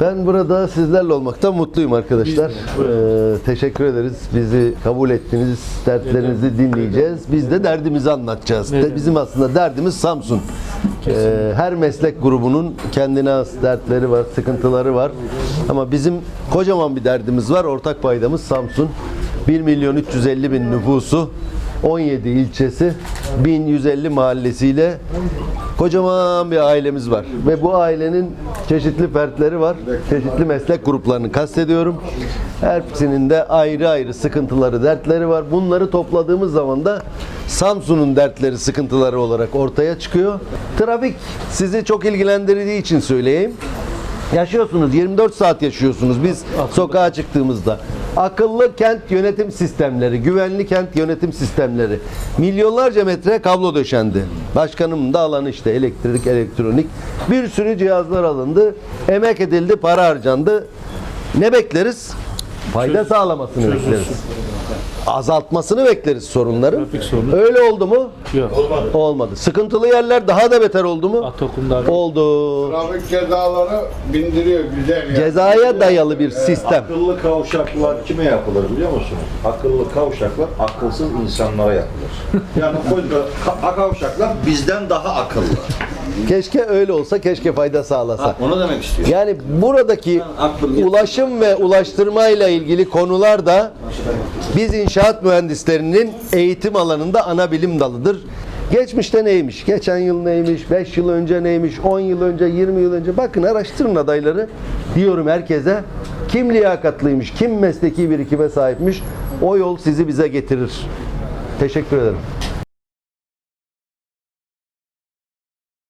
Ben burada sizlerle olmaktan mutluyum arkadaşlar. Ee, teşekkür ederiz. Bizi kabul ettiniz. Dertlerinizi dinleyeceğiz. Biz de derdimizi anlatacağız. De- Bizim aslında derdimiz Samsun. Ee, her meslek grubunun kendine has dertleri var, sıkıntıları var. Ama bizim kocaman bir derdimiz var. Ortak paydamız Samsun. 1 milyon 350 bin nüfusu, 17 ilçesi, 1150 mahallesiyle kocaman bir ailemiz var. Ve bu ailenin çeşitli fertleri var. Çeşitli meslek gruplarını kastediyorum. Hepsinin de ayrı ayrı sıkıntıları, dertleri var. Bunları topladığımız zaman da Samsun'un dertleri, sıkıntıları olarak ortaya çıkıyor. Trafik sizi çok ilgilendirdiği için söyleyeyim. Yaşıyorsunuz, 24 saat yaşıyorsunuz biz sokağa çıktığımızda. Akıllı kent yönetim sistemleri, güvenli kent yönetim sistemleri. Milyonlarca metre kablo döşendi. Başkanımın da alanı işte elektrik, elektronik. Bir sürü cihazlar alındı. Emek edildi, para harcandı. Ne bekleriz? Fayda sağlamasını bekleriz. Azaltmasını bekleriz sorunların. Sorunu. Öyle oldu mu? Yok. Olmadı. Sıkıntılı yerler daha da beter oldu mu? Atakum'da Oldu. Trafik cezaları bindiriyor güzel ya. Cezaya dayalı bir sistem. Akıllı kavşaklar kime yapılır biliyor musunuz? Akıllı kavşaklar akılsız insanlara yapılır. Yani koca ka- kavşaklar bizden daha akıllı. Keşke öyle olsa, keşke fayda sağlasa. Onu demek istiyor. Yani buradaki ulaşım ve ulaştırmayla ilgili konular da biz inşaat mühendislerinin eğitim alanında ana bilim dalıdır. Geçmişte neymiş? Geçen yıl neymiş? 5 yıl önce neymiş? 10 yıl önce, 20 yıl önce. Bakın araştırın adayları diyorum herkese. Kim liyakatlıymış? Kim mesleki birikime sahipmiş? O yol sizi bize getirir. Teşekkür ederim.